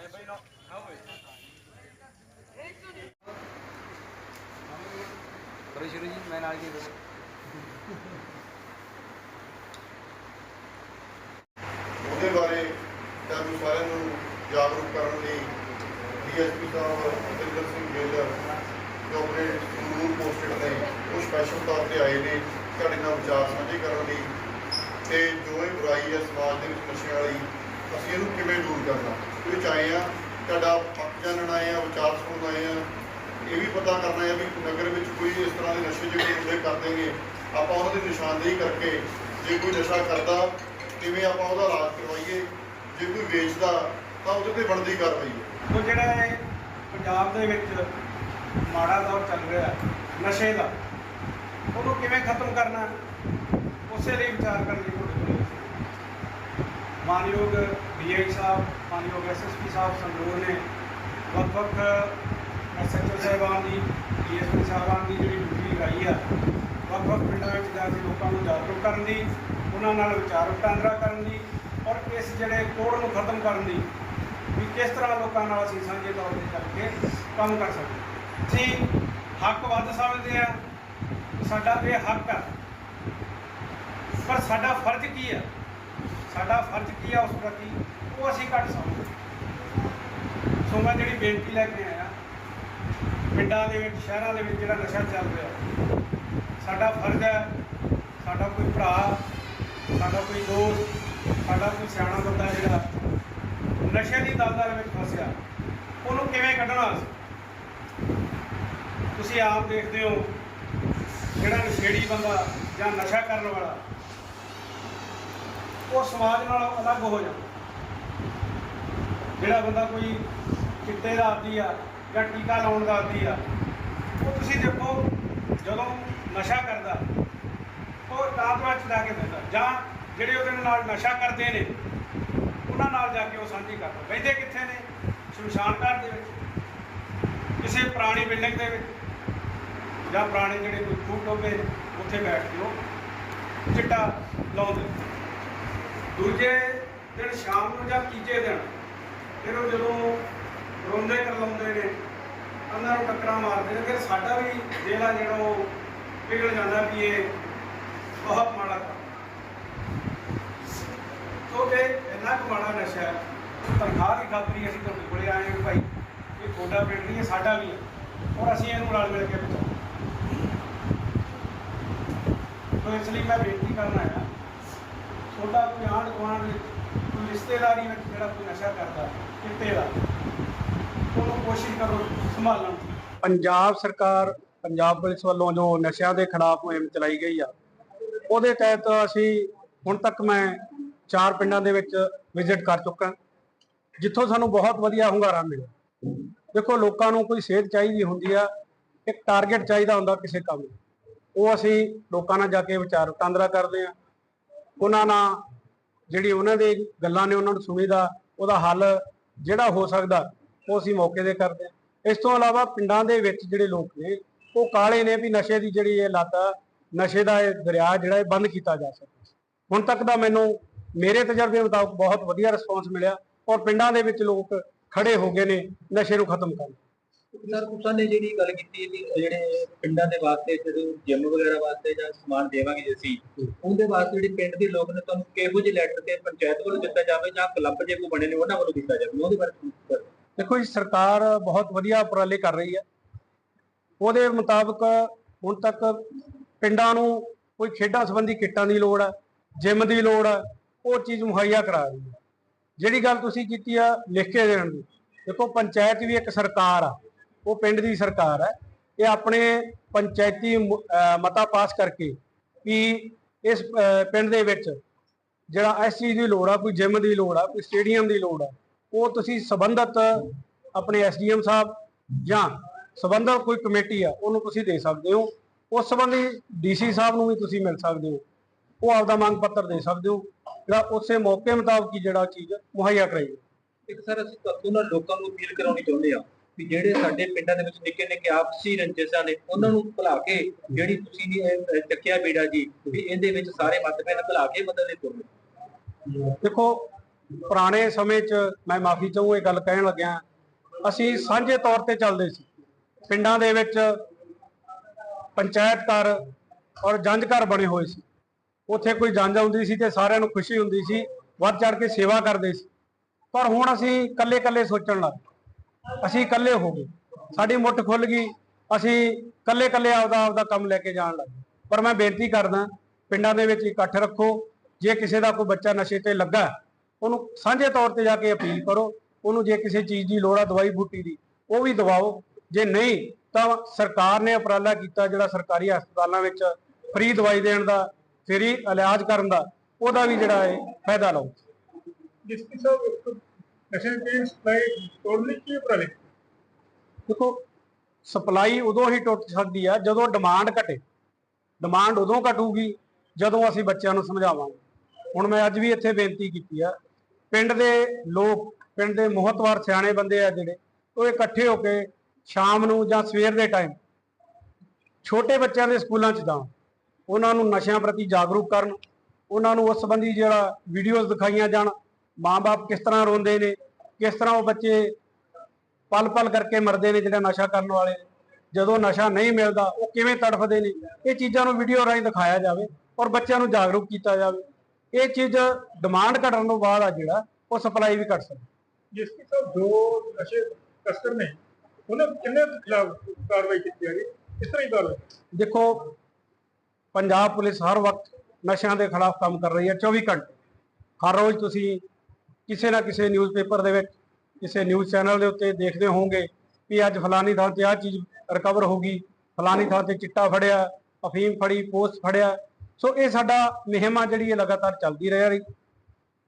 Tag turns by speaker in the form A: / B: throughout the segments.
A: ਕਰੋ ਸ਼ੁਰੂ ਜੀ, ਮੈਂ ਨਾਲ ਜੀ
B: ਉਹਦੇ ਬਾਰੇ ਤੁਹਾਨੂੰ ਸਾਰਿਆਂ ਨੂੰ ਜਾਗਰੂਕ ਕਰਨ ਲਈ ਡੀਐਸਪੀ ਸਾਹਿਬ ਅਤਿੰਦਰ ਸਿੰਘ ਗਿੱਲ ਜੋ ਆਪਣੇ ਸੰਗਰੂਰ ਪੋਸਟਡ ਨੇ, ਉਹ ਸਪੈਸ਼ਲ ਤੌਰ ਤੇ ਆਏ ਨੇ ਤੁਹਾਡੇ ਨਾਲ ਵਿਚਾਰ ਸਾਂਝੇ ਕਰਨ ਲਈ। ਤੇ ਜੋ ਇਹ ਬੁਰਾਈ ਹੈ ਸਮਾਜ ਦੇ ਵਿੱਚ ਨਸ਼ਿਆਂ ਵਾਲੀ, ਅਸੀਂ ਇਹਨੂੰ ਕਿਵੇਂ ਦੂਰ ਕਰਨਾ? ਵਿੱਚ ਆਏ ਆ, ਤੁਹਾਡਾ ਪੱਖ ਜਾਣਨ ਆਏ ਆ, ਵਿਚਾਰ ਸੁਣਨ ਆਏ ਆ। ਇਹ ਵੀ ਪਤਾ ਕਰਨਾ ਹੈ ਵੀ ਨਗਰ ਵਿੱਚ ਕੋਈ ਇਸ ਤਰ੍ਹਾਂ ਦੇ ਨਸ਼ੇ ਜਿਹੜੇ ਹੁੰਦੇ ਕਰਦੇ ਨੇ ਆਪਾਂ ਉਹਨਾਂ ਦੀ ਨਿਸ਼ਾਨਦੇਹੀ ਕਰਕੇ ਜੇ ਕੋਈ ਨਸ਼ਾ ਕਰਦਾ, ਕਿਵੇਂ ਆਪਾਂ ਉਹਦਾ ਇਲਾਜ ਕਰਵਾਈਏ? ਜੇ ਕੋਈ ਵੇਚਦਾ, ਤਾਂ ਉਹਦੇ ਤੇ ਬਣਦੀ ਕਾਰਵਾਈ
C: ਉਹ ਜਿਹੜਾ ਇਹ ਪੰਜਾਬ ਦੇ ਵਿੱਚ ਮਾੜਾ ਦੌਰ ਚੱਲ ਰਿਹਾ ਨਸ਼ੇ ਦਾ, ਉਹਨੂੰ ਕਿਵੇਂ ਖਤਮ ਕਰਨਾ? ਉਸੇ ਲਈ ਵਿਚਾਰ ਕਰਨ ਦੀ ਤੁਹਾਡੇ ਕੋਲ ਮਾਨਯੋਗ ਡੀਆਈ ਸਾਹਿਬ, ਮਾਨਯੋਗ ਐਸਐਸਪੀ ਸਾਹਿਬ, ਸੰਗਰੂਰ ਨੇ ਵੱਖ-ਵੱਖ ਐਸਐਚਓ ਸਾਹਿਬਾਨ ਦੀ, ਡੀਐਸਪੀ ਸਾਹਿਬਾਨ ਦੀ ਜਿਹੜੀ ਡਿਊਟੀ ਲਗਾਈ ਆ, ਵੱਖ-ਵੱਖ ਪਿੰਡਾਂ ਵਿੱਚ ਜਾ ਕੇ ਲੋਕਾਂ ਨੂੰ ਜਾਗਰੂਕ ਕਰਨ ਦੀ, ਉਹਨਾਂ ਨਾਲ ਵਿਚਾਰ ਵਟਾਂਦਰਾ ਕਰਨ ਦੀ ਔਰ ਇਸ ਜਿਹੜੇ ਕੋੜ ਨੂੰ ਖਤਮ ਕਰਨ ਦੀ ਵੀ ਕਿਸ ਤਰ੍ਹਾਂ ਲੋਕਾਂ ਨਾਲ ਅਸੀਂ ਸਾਂਝੇ ਤੌਰ ਤੇ ਚੱਲ ਕੇ ਕੰਮ ਕਰ ਸਕਦੇ ਅਸੀਂ ਹੱਕ ਵੱਧ ਸਮਝਦੇ ਆ, ਸਾਡਾ ਇਹ ਹੱਕ ਆ, ਪਰ ਸਾਡਾ ਫਰਜ਼ ਕੀ ਆ? ਸਾਡਾ ਫਰਜ਼ ਕੀ ਆ ਉਸ ਪ੍ਰਤੀ, ਉਹ ਅਸੀਂ ਘੱਟ ਸਮਝਦੇ ਸੋ ਮੈਂ ਜਿਹੜੀ ਬੇਨਤੀ ਲੈ ਕੇ ਆਇਆ, ਪਿੰਡਾਂ ਦੇ ਵਿੱਚ, ਸ਼ਹਿਰਾਂ ਦੇ ਵਿੱਚ ਜਿਹੜਾ ਨਸ਼ਾ ਚੱਲ ਰਿਹਾ, ਸਾਡਾ ਫਰਜ਼ ਹੈ, ਸਾਡਾ ਕੋਈ ਭਰਾ, ਸਾਡਾ ਕੋਈ ਦੋਸਤ, ਸਾਡਾ ਕੋਈ ਸਿਆਣਾ ਬੰਦਾ ਜਿਹੜਾ ਨਸ਼ੇ ਦੀ ਦਲਦਲ ਵਿੱਚ ਫਸਿਆ, ਉਹਨੂੰ ਕਿਵੇਂ ਕੱਢਣਾ ਸੀ ਤੁਸੀਂ ਆਪ ਦੇਖਦੇ ਹੋ, ਜਿਹੜਾ ਨਸ਼ੇੜੀ ਬੰਦਾ ਜਾਂ ਨਸ਼ਾ ਕਰਨ ਵਾਲਾ ਉਹ ਸਮਾਜ ਨਾਲੋਂ ਅਲੱਗ ਹੋ ਜਾਂਦਾ ਜਿਹੜਾ ਬੰਦਾ ਕੋਈ ਚਿੱਟੇ ਦਾ ਆਦੀ ਆ ਜਾਂ ਟੀਕਾ ਲਾਉਣ ਦਾ ਆਦੀ ਆ ਉਹ ਤੁਸੀਂ ਦੇਖੋ ਜਦੋਂ ਨਸ਼ਾ ਕਰਦਾ ਉਹ ਰਾਤ ਵਿੱਚ ਕੇ ਦਿੰਦਾ ਜਾਂ ਜਿਹੜੇ ਉਹਦੇ ਨਾਲ ਨਸ਼ਾ ਕਰਦੇ ਨੇ ਉਹਨਾਂ ਨਾਲ ਜਾ ਕੇ ਉਹ ਸਾਂਝੀ ਕਰਦਾ। ਬੈਠੇ ਕਿੱਥੇ ਨੇ? ਸ਼ਮਸ਼ਾਨ ਘਾਟ ਦੇ ਵਿੱਚ ਕਿਸੇ ਪੁਰਾਣੀ ਬਿਲਡਿੰਗ ਦੇ ਵਿੱਚ ਜਾਂ ਪੁਰਾਣੇ ਜਿਹੜੇ ਕੋਈ ਖੂਹ ਟੋਬੇ ਨੇ, ਉੱਥੇ ਬੈਠ ਕੇ ਉਹ ਚਿੱਟਾ ਲਾਉਂਦੇ ਦੂਜੇ ਦਿਨ ਸ਼ਾਮ ਨੂੰ ਜਾਂ ਤੀਜੇ ਦਿਨ, ਫਿਰ ਉਹ ਜਦੋਂ ਰੋਂਦੇ ਕਰ ਨੇ ਉਹਨਾਂ ਨੂੰ ਟੱਕਰਾਂ ਮਾਰਦੇ ਨੇ, ਫਿਰ ਸਾਡਾ ਵੀ ਦਿਲ ਜਿਹੜਾ ਉਹ ਪਿਘਲ ਜਾਂਦਾ ਵੀ ਇਹ ਬਹੁਤ ਮਾੜਾ ਕੰਮ ਸੋ ਇਹ ਇੰਨਾ ਕੁ ਮਾੜਾ ਨਸ਼ਾ ਹੈ, ਤਨਖਾਹ ਦੀ ਖਾਤਰ ਅਸੀਂ ਤੁਹਾਡੇ ਕੋਲੇ ਆਏ ਹਾਂ ਭਾਈ, ਇਹ ਤੁਹਾਡਾ ਪਿੰਡ ਨਹੀਂ ਹੈ ਸਾਡਾ ਵੀ ਹੈ। ਔਰ ਅਸੀਂ ਇਹਨੂੰ ਰਲ ਮਿਲ ਕੇ ਬਚਾਉਂਦੇ ਸੋ ਇਸ ਲਈ ਮੈਂ ਬੇਨਤੀ ਕਰਨ ਆਇਆ ਤੁਹਾਡਾ ਕੋਈ ਆਂਢ ਗੁਆਂਢ ਵਿੱਚ, ਕੋਈ ਰਿਸ਼ਤੇਦਾਰੀ ਵਿੱਚ ਜਿਹੜਾ ਕੋਈ ਨਸ਼ਾ ਕਰਦਾ, ਕਿਤੇ ਦਾ, ਉਹਨੂੰ ਕੋਸ਼ਿਸ਼ ਕਰੋ ਸੰਭਾਲਣ ਦੀ।
D: ਪੰਜਾਬ ਸਰਕਾਰ, ਪੰਜਾਬ ਪੁਲਿਸ ਵੱਲੋਂ ਜੋ ਨਸ਼ਿਆਂ ਦੇ ਖਿਲਾਫ ਮੁਹਿੰਮ ਚਲਾਈ ਗਈ ਆ, ਉਹਦੇ ਤਹਿਤ ਅਸੀਂ ਹੁਣ ਤੱਕ ਮੈਂ ਚਾਰ ਪਿੰਡਾਂ ਦੇ ਵਿੱਚ ਵਿਜ਼ਿਟ ਕਰ ਚੁੱਕਾ, ਜਿੱਥੋਂ ਸਾਨੂੰ ਬਹੁਤ ਵਧੀਆ ਹੁੰਗਾਰਾ ਮਿਲਿਆ। ਦੇਖੋ, ਲੋਕਾਂ ਨੂੰ ਕੋਈ ਸੇਧ ਚਾਹੀਦੀ ਹੁੰਦੀ ਆ, ਇੱਕ ਟਾਰਗੇਟ ਚਾਹੀਦਾ ਹੁੰਦਾ ਕਿਸੇ ਕੰਮ ਉਹ ਅਸੀਂ ਲੋਕਾਂ ਨਾਲ ਜਾ ਕੇ ਵਿਚਾਰ ਵਟਾਂਦਰਾ ਕਰਦੇ ਆ ਉਹਨਾਂ ਨਾਲ ਜਿਹੜੀ ਉਹਨਾਂ ਦੇ ਗੱਲਾਂ ਨੇ ਉਹਨਾਂ ਨੂੰ ਸੁਣੀਦਾ ਉਹਦਾ ਹੱਲ ਜਿਹੜਾ ਹੋ ਸਕਦਾ ਉਹ ਅਸੀਂ ਮੌਕੇ ਤੇ ਕਰਦੇ ਹਾਂ। ਇਸ ਤੋਂ ਇਲਾਵਾ ਪਿੰਡਾਂ ਦੇ ਵਿੱਚ ਜਿਹੜੇ ਲੋਕ ਨੇ ਉਹ ਕਾਲੇ ਨੇ ਵੀ ਨਸ਼ੇ ਦੀ ਜਿਹੜੀ ਇਹ ਲੱਤ ਆ, ਨਸ਼ੇ ਦਾ ਇਹ ਦਰਿਆ ਜਿਹੜਾ ਇਹ ਬੰਦ ਕੀਤਾ ਜਾ ਸਕੇ। ਹੁਣ ਤੱਕ ਦਾ ਮੈਨੂੰ ਮੇਰੇ ਤਜਰਬੇ ਮੁਤਾਬਕ ਬਹੁਤ ਵਧੀਆ ਰਿਸਪੌਂਸ ਮਿਲਿਆ ਔਰ ਪਿੰਡਾਂ ਦੇ ਵਿੱਚ ਲੋਕ ਖੜੇ ਹੋ ਗਏ ਨੇ ਨਸ਼ੇ ਨੂੰ ਖਤਮ ਕਰਨ।
E: ਸਰ, ਤੁਸੀਂ ਨੇ ਜਿਹੜੀ ਗੱਲ ਕੀਤੀ ਵੀ ਜਿਹੜੇ ਪਿੰਡਾਂ ਦੇ ਵਾਸਤੇ ਜਦੋਂ ਜਿਮ ਵਗੈਰਾ ਵਾਸਤੇ ਜਾਂ ਸਮਾਨ ਦੇਵਾਂਗੇ ਜੇ ਅਸੀਂ, ਉਹਦੇ ਵਾਸਤੇ ਜਿਹੜੇ ਪਿੰਡ ਦੇ ਲੋਕ ਨੇ ਤੁਹਾਨੂੰ ਕਿਹੋ ਜਿਹੇ ਲੈਟਰ ਤੇ ਪੰਚਾਇਤ ਵੱਲੋਂ ਦਿੱਤਾ ਜਾਵੇ ਜਾਂ ਕਲੱਬ ਜੇ ਕੋ ਬਣੇ ਨੇ ਉਹਨਾਂ ਵੱਲੋਂ ਦਿੱਤਾ ਜਾਵੇ? ਉਹਦੇ ਬਾਰੇ
D: ਦੇਖੋ ਜੀ, ਸਰਕਾਰ ਬਹੁਤ ਵਧੀਆ ਉਪਰਾਲੇ ਕਰ ਰਹੀ ਹੈ। ਉਹਦੇ ਮੁਤਾਬਕ ਹੁਣ ਤੱਕ ਪਿੰਡਾਂ ਨੂੰ ਕੋਈ ਖੇਡਾਂ ਸੰਬੰਧੀ ਕਿੱਟਾਂ ਦੀ ਲੋੜ ਹੈ ਜਿਮ ਦੀ ਲੋੜ ਹੈ, ਉਹ ਚੀਜ਼ ਮੁਹੱਈਆ ਕਰਾ ਰਹੀ ਹੈ। ਜਿਹੜੀ ਗੱਲ ਤੁਸੀਂ ਕੀਤੀ ਆ ਲਿਖ ਕੇ ਦੇਣ ਦੀ, ਦੇਖੋ ਪੰਚਾਇਤ ਵੀ ਇੱਕ ਸਰਕਾਰ ਆ। ਉਹ ਪਿੰਡ ਦੀ ਸਰਕਾਰ ਹੈ। ਇਹ ਆਪਣੇ ਪੰਚਾਇਤੀ ਮਤਾ ਪਾਸ ਕਰਕੇ ਕਿ ਇਸ ਪਿੰਡ ਦੇ ਵਿੱਚ ਜਿਹੜਾ ਇਸ ਚੀਜ਼ ਦੀ ਲੋੜ ਆ, ਕੋਈ ਜਿਮ ਦੀ ਲੋੜ ਆ, ਕੋਈ ਸਟੇਡੀਅਮ ਦੀ ਲੋੜ ਆ, ਉਹ ਤੁਸੀਂ ਸਬੰਧਤ ਆਪਣੇ ਐਸਡੀਐਮ ਸਾਹਿਬ ਜਾਂ ਸਬੰਧਤ ਕੋਈ ਕਮੇਟੀ ਆ, ਉਹਨੂੰ ਤੁਸੀਂ ਦੇ ਸਕਦੇ ਹੋ। ਉਸ ਸੰਬੰਧੀ ਡੀਸੀ ਸਾਹਿਬ ਨੂੰ ਵੀ ਤੁਸੀਂ ਮਿਲ ਸਕਦੇ ਹੋ। ਉਹ ਆਪਦਾ ਮੰਗ ਪੱਤਰ ਦੇ ਸਕਦੇ ਹੋ। ਜਿਹੜਾ ਉਸੇ ਮੌਕੇ ਮੁਤਾਬਕ ਹੀ ਜਿਹੜਾ ਚੀਜ਼ ਮੁਹੱਈਆ ਕਰਾਈ
E: ਇੱਕ ਸਰ, ਅਸੀਂ ਤੁਹਾਨੂੰ ਲੋਕਾਂ ਨੂੰ ਅਪੀਲ ਕਰਾਉਣੀ ਚਾਹੁੰਦੇ ਆ ਵੀ ਜਿਹੜੇ ਸਾਡੇ ਪਿੰਡਾਂ ਦੇ ਵਿੱਚ ਨਿੱਕੇ ਨਿੱਕੇ ਆਪਸੀ ਰੰਜਿਸ਼ਾਂ ਨੇ, ਉਹਨਾਂ ਨੂੰ ਭੁਲਾ ਕੇ ਜਿਹੜੀ ਤੁਸੀਂ ਨੇ ਇਹ ਚੱਕਿਆ ਬੇੜਾ ਜੀ, ਵੀ ਇਹਦੇ ਵਿੱਚ ਸਾਰੇ ਮਤਭੇਦ ਭੁਲਾ ਕੇ ਮਦਦ ਦੇ
D: ਦੇਖੋ, ਪੁਰਾਣੇ ਸਮੇਂ 'ਚ ਮੈਂ ਮਾਫੀ ਚਾਹੂੰ, ਇਹ ਗੱਲ ਕਹਿਣ ਲੱਗਿਆ, ਅਸੀਂ ਸਾਂਝੇ ਤੌਰ ਤੇ ਚੱਲਦੇ ਸੀ। ਪਿੰਡਾਂ ਦੇ ਵਿੱਚ ਪੰਚਾਇਤ ਘਰ ਔਰ ਜੰਜ ਘਰ ਬਣੇ ਹੋਏ ਸੀ। ਉੱਥੇ ਕੋਈ ਜੰਜ ਆਉਂਦੀ ਸੀ ਤੇ ਸਾਰਿਆਂ ਨੂੰ ਖੁਸ਼ੀ ਹੁੰਦੀ ਸੀ, ਵੱਧ ਚੜ ਕੇ ਸੇਵਾ ਕਰਦੇ ਸੀ। ਪਰ ਹੁਣ ਅਸੀਂ ਇਕੱਲੇ ਇਕੱਲੇ ਸੋਚਣ ਲੱਗ ਪਏ। ਅਸੀਂ ਇਕੱਲੇ ਹੋ ਗਏ। ਸਾਡੀ ਮੁੱਠ ਖੁੱਲ ਗਈ। ਅਸੀਂ ਇਕੱਲੇ ਇਕੱਲੇ ਆਪਦਾ ਆਪਦਾ ਕੰਮ ਲੈ ਕੇ ਜਾਣ ਲੱਗੇ ਪਰ ਮੈਂ ਬੇਨਤੀ ਕਰਦਾ, ਪਿੰਡਾਂ ਦੇ ਵਿੱਚ ਇਕੱਠ ਰੱਖੋ। ਜੇ ਕਿਸੇ ਦਾ ਕੋਈ ਬੱਚਾ ਨਸ਼ੇ ਤੇ ਲੱਗਾ, ਉਹਨੂੰ ਸਾਂਝੇ ਤੌਰ ਤੇ ਜਾ ਕੇ ਅਪੀਲ ਕਰੋ। ਉਹਨੂੰ ਜੇ ਕਿਸੇ ਚੀਜ਼ ਦੀ ਲੋੜ ਆ, ਦਵਾਈ ਬੂਟੀ ਦੀ, ਉਹ ਵੀ ਦਵਾਓ। ਜੇ ਨਹੀਂ, ਤਾਂ ਸਰਕਾਰ ਨੇ ਉਪਰਾਲਾ ਕੀਤਾ ਜਿਹੜਾ ਸਰਕਾਰੀ ਹਸਪਤਾਲਾਂ ਵਿੱਚ ਫ੍ਰੀ ਦਵਾਈ ਦੇਣ ਦਾ, ਫ੍ਰੀ ਇਲਾਜ ਕਰਨ ਦਾ, ਉਹਦਾ ਵੀ ਜਿਹੜਾ ਹੈ ਫਾਇਦਾ ਲਓ।
F: ਜਿਸ ਕੀ ਨਸ਼ੇ ਦੀ ਸਪਲਾਈ ਤੋੜਨੇ ਕੀ ਉਪਰਾਲੇ
D: ਦੇਖੋ, ਸਪਲਾਈ ਉਦੋਂ ਹੀ ਟੁੱਟ ਸਕਦੀ ਆ ਜਦੋਂ ਡਿਮਾਂਡ ਘਟੇ। ਡਿਮਾਂਡ ਉਦੋਂ ਘਟੂਗੀ ਜਦੋਂ ਅਸੀਂ ਬੱਚਿਆਂ ਨੂੰ ਸਮਝਾਵਾਂਗੇ। ਹੁਣ ਮੈਂ ਅੱਜ ਵੀ ਇੱਥੇ ਬੇਨਤੀ ਕੀਤੀ ਆ, ਪਿੰਡ ਦੇ ਲੋਕ, ਪਿੰਡ ਦੇ ਮੋਹਤਵਾਰ ਸਿਆਣੇ ਬੰਦੇ ਆ ਜਿਹੜੇ, ਉਹ ਇਕੱਠੇ ਹੋ ਕੇ ਸ਼ਾਮ ਨੂੰ ਜਾਂ ਸਵੇਰ ਦੇ ਟਾਈਮ ਛੋਟੇ ਬੱਚਿਆਂ ਦੇ ਸਕੂਲਾਂ 'ਚ ਜਾਣ ਉਹਨਾਂ ਨੂੰ ਨਸ਼ਿਆਂ ਪ੍ਰਤੀ ਜਾਗਰੂਕ ਕਰਨ, ਉਹਨਾਂ ਨੂੰ ਉਸ ਸੰਬੰਧੀ ਜਿਹੜਾ ਵੀਡੀਓਜ਼ ਦਿਖਾਈਆਂ ਜਾਣ ਮਾਂ-ਬਾਪ ਕਿਸ ਤਰ੍ਹਾਂ ਰੋਂਦੇ ਨੇ ਕਿਸ ਤਰ੍ਹਾਂ ਉਹ ਬੱਚੇ ਪਲ ਪਲ ਕਰਕੇ ਮਰਦੇ ਨੇ ਜਿਹੜਾ ਨਸ਼ਾ ਕਰਨ ਵਾਲੇ। ਜਦੋਂ ਨਸ਼ਾ ਨਹੀਂ ਮਿਲਦਾ ਉਹ ਕਿਵੇਂ ਤੜਫਦੇ ਨੇ। ਇਹ ਚੀਜ਼ਾਂ ਨੂੰ ਵੀਡੀਓ ਰਾਹੀਂ ਦਿਖਾਇਆ ਜਾਵੇ ਔਰ ਬੱਚਿਆਂ ਨੂੰ ਜਾਗਰੂਕ ਕੀਤਾ ਜਾਵੇ। ਇਹ ਚੀਜ਼ ਡਿਮਾਂਡ ਘਟਣ ਤੋਂ ਬਾਅਦ ਆ ਜਿਹੜਾ ਉਹ ਸਪਲਾਈ ਵੀ ਘਟ ਸਕਦੀ।
F: ਜਿਸ ਕੀ ਸਭ ਜੋ ਨਸ਼ੇ ਤਸਕਰ ਨੇ ਉਹਨਾਂ ਕਿੰਨੇ ਖਿਲਾਫ ਕਾਰਵਾਈ ਕੀਤੀ ਜਾ ਰਹੀ ਇਸ ਤਰ੍ਹਾਂ ਹੀ? ਕਾਰਵਾਈ
D: ਦੇਖੋ ਪੰਜਾਬ ਪੁਲਿਸ ਹਰ ਵਕਤ ਨਸ਼ਿਆਂ ਦੇ ਖਿਲਾਫ ਕੰਮ ਕਰ ਰਹੀ ਹੈ 24 ਘੰਟੇ। ਹਰ ਰੋਜ਼ ਤੁਸੀਂ ਕਿਸੇ ਨਾ ਕਿਸੇ ਨਿਊਜ਼ਪੇਪਰ ਦੇ ਵਿੱਚ ਕਿਸੇ ਨਿਊਜ਼ ਚੈਨਲ ਦੇ ਉੱਤੇ ਦੇਖਦੇ ਹੋਵੋਗੇ ਵੀ ਅੱਜ ਫਲਾਨੀ ਥਾਂ ਤੇ ਆਹ ਚੀਜ਼ ਰਿਕਵਰ ਹੋ ਗਈ ਫਲਾਨੀ ਥਾਂ ਤੇ ਚਿੱਟਾ ਫੜਿਆ ਅਫੀਮ ਫੜੀ ਪੋਸਟ ਫੜਿਆ। ਸੋ ਇਹ ਸਾਡਾ ਮੁਹਿੰਮ ਆ ਜਿਹੜੀ ਇਹ ਲਗਾਤਾਰ ਚੱਲਦੀ ਰਹਿ ਰਹੀ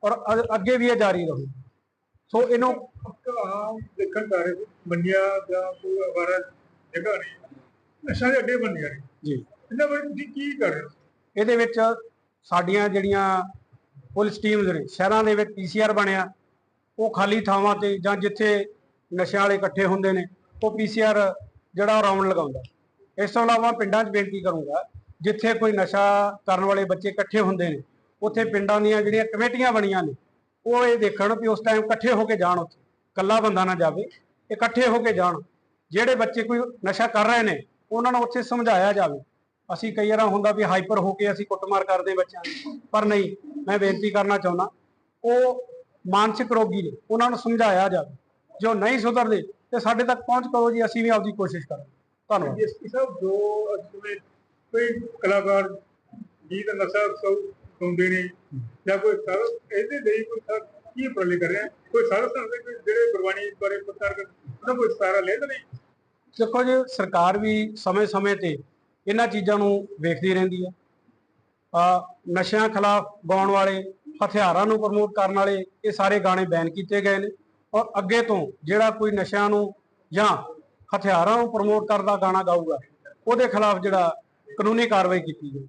D: ਔਰ ਅੱਗੇ ਵੀ ਇਹ ਜਾਰੀ ਰਹੂ। ਸੋ ਇਹਨੂੰ
F: ਦੇਖਣ ਜਾ ਰਹੇ ਮੰਨਿਆ ਜਾਂ ਕੋਈ ਅਵਾਰਾ ਜਗ੍ਹਾ ਨਹੀਂ। ਨਸ਼ਾ ਦੇ ਅੱਡੇ ਬੰਦੀਆਂ ਨੇ
D: ਜੀ।
F: ਇਹਨਾਂ ਬਾਰੇ ਤੁਸੀਂ ਕੀ ਕਰ ਰਹੇ
D: ਇਹਦੇ ਵਿੱਚ ਸਾਡੀਆਂ ਜਿਹੜੀਆਂ ਪੁਲਿਸ ਟੀਮਸ ਨੇ ਸ਼ਹਿਰਾਂ ਦੇ ਵਿੱਚ ਪੀਸੀਆਰ ਬਣਿਆ। ਉਹ ਖਾਲੀ ਥਾਵਾਂ ਤੇ ਜਾਂ ਜਿੱਥੇ ਨਸ਼ਿਆਂ ਵਾਲੇ ਇਕੱਠੇ ਹੁੰਦੇ ਨੇ, ਉਹ ਪੀਸੀਆਰ ਜਿਹੜਾ ਉਹ ਰਾਉਂਡ ਲਗਾਉਂਦਾ। ਇਸ ਤੋਂ ਇਲਾਵਾ ਪਿੰਡਾਂ 'ਚ ਬੇਨਤੀ ਕਰੂੰਗਾ, ਜਿੱਥੇ ਕੋਈ ਨਸ਼ਾ ਕਰਨ ਵਾਲੇ ਬੱਚੇ ਇਕੱਠੇ ਹੁੰਦੇ ਨੇ, ਉੱਥੇ ਪਿੰਡਾਂ ਦੀਆਂ ਜਿਹੜੀਆਂ ਕਮੇਟੀਆਂ ਬਣੀਆਂ ਨੇ, ਉਹ ਇਹ ਦੇਖਣ ਵੀ ਉਸ ਟਾਈਮ ਇਕੱਠੇ ਹੋ ਕੇ ਜਾਣ ਉੱਥੇ। ਇਕੱਲਾ ਬੰਦਾ ਨਾ ਜਾਵੇ, ਇਕੱਠੇ ਹੋ ਕੇ ਜਾਣ। ਜਿਹੜੇ ਬੱਚੇ ਕੋਈ ਨਸ਼ਾ ਕਰ ਰਹੇ ਨੇ, ਉਹਨਾਂ ਨੂੰ ਉੱਥੇ ਸਮਝਾਇਆ ਜਾਵੇ। ਅਸੀਂ ਕਈ ਵਾਰ ਹੁੰਦਾ ਵੀ ਹਾਈਪਰ ਹੋ ਕੇ ਅਸੀਂ ਕੁੱਟਮਾਰ ਕਰਦੇ ਬੱਚਿਆਂ ਦੀ, ਪਰ ਨਹੀਂ ਮੈਂ ਬੇਨਤੀ ਕਰਨਾ ਚਾਹੁੰਦਾ ਉਹ ਮਾਨਸਿਕ ਰੋਗੀ ਨੇ ਉਹਨਾਂ ਨੂੰ ਸਮਝਾਇਆ ਜਾਵੇ ਜੋ ਨਹੀਂ ਸੁਧਰਦੇ ਤੇ ਸਾਡੇ ਤੱਕ ਪਹੁੰਚ ਕਰੋ ਜੀ ਅਸੀਂ ਵੀ ਆਪਦੀ ਕੋਸ਼ਿਸ਼ ਕਰਾਂਗੇ। ਧੰਨਵਾਦ।
F: ਕੀ ਸਭ ਜੋ ਜਿਵੇਂ ਕੋਈ ਕਲਾਕਾਰ ਗੀਤ ਨਸ਼ਾ ਸਭ ਗਾਉਂਦੇ ਨੇ ਜਾਂ ਕੋਈ ਸਰ ਇਹਦੇ ਲਈ ਕੋਈ ਸਰ ਕੀ ਉਪਰਾਲੇ ਕਰ ਰਿਹਾ ਕੋਈ ਸਾਰਾ ਸੰਦੇ ਕੋਈ ਜਿਹੜੇ ਗੁਰਬਾਣੀ ਬਾਰੇ ਪ੍ਰਚਾਰ ਕਰ ਉਹਨਾਂ ਕੋਈ ਸਾਰਾ ਲੈਂਦਾ ਨਹੀਂ?
D: ਦੇਖੋ ਜੀ ਸਰਕਾਰ ਵੀ ਸਮੇਂ-ਸਮੇਂ ਤੇ ਇਹਨਾਂ ਚੀਜ਼ਾਂ ਨੂੰ ਵੇਖਦੀ ਰਹਿੰਦੀ ਹੈ। ਨਸ਼ਿਆਂ ਖਿਲਾਫ ਗਾਉਣ ਵਾਲੇ, ਹਥਿਆਰਾਂ ਨੂੰ ਪ੍ਰਮੋਟ ਕਰਨ ਵਾਲੇ ਇਹ ਸਾਰੇ ਗਾਣੇ ਬੈਨ ਕੀਤੇ ਗਏ ਨੇ। ਔਰ ਅੱਗੇ ਤੋਂ ਜਿਹੜਾ ਕੋਈ ਨਸ਼ਿਆਂ ਨੂੰ ਜਾਂ ਹਥਿਆਰਾਂ ਨੂੰ ਪ੍ਰਮੋਟ ਕਰਦਾ ਗਾਣਾ ਗਾਊਗਾ, ਉਹਦੇ ਖਿਲਾਫ ਜਿਹੜਾ ਕਾਨੂੰਨੀ ਕਾਰਵਾਈ ਕੀਤੀ ਜਾਊ।